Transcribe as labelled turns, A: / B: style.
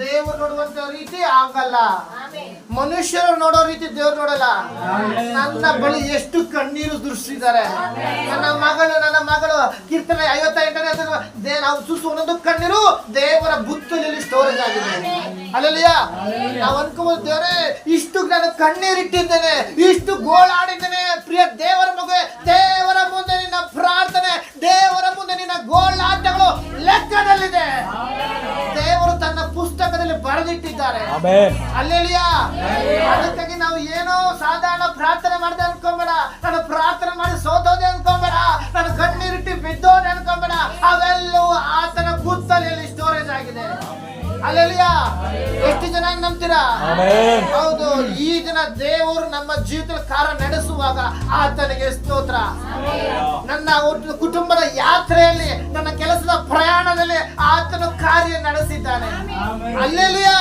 A: ದೇವರು ನೋಡುವಂತ ರೀತಿ ಆಗಲ್ಲ. ಮನುಷ್ಯರು ನೋಡೋ ರೀತಿ ದೇವ್ರು ನೋಡಲ್ಲ. ನನ್ನ ಬಳಿ ಎಷ್ಟು ಕಣ್ಣೀರು ದೃಷ್ಟಿದ್ದಾರೆ ನನ್ನ ಮಗಳು ನನ್ನ ಮಗಳು ಕೀರ್ತನೆ ಐವತ್ತೆಂಟನೇ ದೇ ನಾವು ಸುಸು ಒಂದೊಂದು ಕಣ್ಣೀರು ದೇವರ ಬುತ್ತಲಲ್ಲಿ ಸ್ಟೋರೇಜ್ ಆಗಿದೆ. ಅಲ್ಲಲ್ಲಿಯ ನಾವು ಅನ್ಕೋಬಹುದು ದೇವರೇ ಇಷ್ಟು ನಾನು ಕಣ್ಣೀರಿಟ್ಟಿದ್ದೇನೆ ಇಷ್ಟು ಗೋಳಾಡಿದ್ದೇನೆ ಪ್ರಿಯ ದೇವರ ಮಗುವೆ ದೇವರ ಮುಂದೆ ನಿನ್ನ ಪ್ರಾರ್ಥನೆ ದೇವರ ಮುಂದೆ ನಿನ್ನ ಗೋಳಾಟಗಳು ಲೆಕ್ಕದಲ್ಲಿದೆ. ಪುಸ್ತಕದಲ್ಲಿ ಬರೆದಿಟ್ಟಿದ್ದಾರೆ. ಅಲ್ಲೆಲಿಯ ಅದಕ್ಕಾಗಿ ನಾವು ಏನೋ ಸಾಧಾರಣ ಪ್ರಾರ್ಥನೆ ಮಾಡಿದೆ ಅನ್ಕೊಂಬೇಡ. ನಾನು ಪ್ರಾರ್ಥನೆ ಮಾಡಿ ಸೋತೋದೆ ಅನ್ಕೊಂಬೇಡ. ನಾನು ಕಣ್ಣೀರಿಟ್ಟು ಬಿದ್ದೋದೆ ಅನ್ಕೊಂಬೇಡ. ಅವೆಲ್ಲವೂ ಆತನ ಕೂತಲ್ಲಿ ಸ್ಟೋರೇಜ್ ಆಗಿದೆ. ಅಲ್ಲೆಲಿಯಾ ಎಷ್ಟು ಜನ ನಂಬ್ತೀರಾ?
B: ಆಮೆನ್.
A: ಹೌದು ಈ ದಿನ ದೇವರು ನಮ್ಮ ಜೀವಿತದ ಕಾರ ನಡೆಸುವಾಗ ಆತನಿಗೆ ಸ್ತೋತ್ರ. ನನ್ನ ಕುಟುಂಬದ ಯಾತ್ರೆಯಲ್ಲಿ ನನ್ನ காரியம் நடத்திட்டானே
B: அல்லையா